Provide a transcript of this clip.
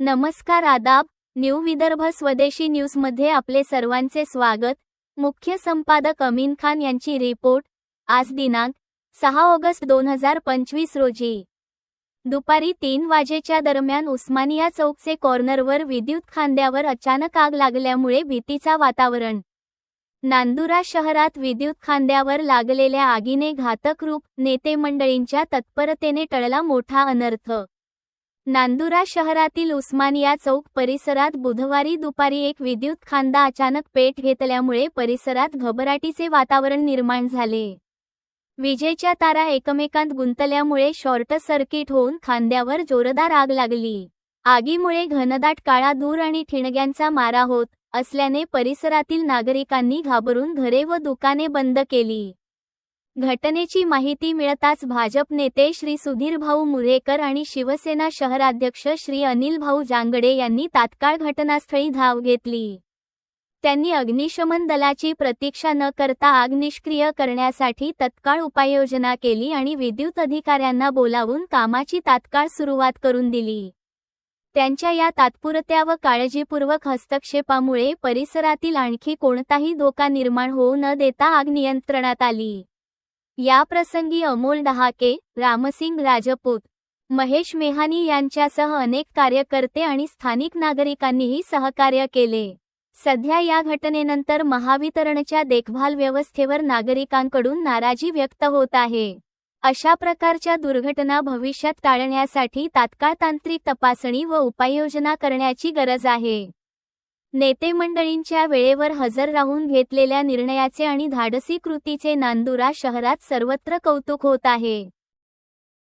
नमस्कार आदाब न्यू विदर्भ स्वदेशी न्यूजमध्ये आपले सर्वांचे स्वागत. मुख्य संपादक अमीन खान यांची रिपोर्ट आज दिनांक सहा ऑगस्ट दोन हजार पंचवीस रोजी. दुपारी तीन वाजेच्या दरम्यान उस्मानिया चौकचे कॉर्नरवर विद्युत खांद्यावर अचानक आग लागल्यामुळे भीतीचा वातावरण. नांदुरा शहरात विद्युत खांद्यावर लागलेल्या आगीने घातक रूप नेते मंडळींच्या तत्परतेने टळला मोठा अनर्थ. नांदुरा शहरातील उस्मानिया चौक परिसरात बुधवारी दुपारी एक विद्युत खांदा अचानक पेट घेतल्यामुळे परिसरात घबराटीचे वातावरण निर्माण झाले. विजेच्या तारा एकमेकांत गुंतल्यामुळे शॉर्ट सर्किट होऊन खांद्यावर जोरदार आग लागली. आगीमुळे घनदाट काळा दूर आणि ठिणग्यांचा मारा होत असल्याने परिसरातील नागरिकांनी घाबरून घरे व दुकाने बंद केली. घटनेची माहिती मिळताच भाजप नेते श्री सुधीर भाऊ मुरेकर आणि शिवसेना शहराध्यक्ष श्री अनिल भाऊ जांगडे यांनी तात्काळ घटनास्थळी धाव घेतली. त्यांनी अग्निशमन दलाची प्रतीक्षा न करता आग निष्क्रिय करण्यासाठी तत्काळ उपाययोजना केली आणि विद्युत अधिकाऱ्यांना बोलावून कामाची तात्काळ सुरुवात करून दिली. त्यांच्या या तात्पुरत्या व काळजीपूर्वक हस्तक्षेपामुळे परिसरातील आणखी कोणताही धोका निर्माण होऊ न देता आग नियंत्रणात आली. या प्रसंगी अमोल डहाके रामसिंग राजपूत महेश मेहानी यांच्यासह अनेक कार्यकर्ते आणि स्थानिक नागरिकांनीही सहकार्य केले. सध्या या घटनेनंतर महावितरणच्या देखभाल व्यवस्थेवर नागरिकांकडून नाराजी व्यक्त होत आहे. अशा प्रकारच्या दुर्घटना भविष्यात टाळण्यासाठी तात्काळ तांत्रिक तपासणी व उपाययोजना करण्याची गरज आहे. नेते मंडळींच्या वेळेवर हजर राहून घेतलेल्या निर्णयाचे आणि धाडसी कृतीचे नांदुरा शहरात सर्वत्र कौतुक होत आहे.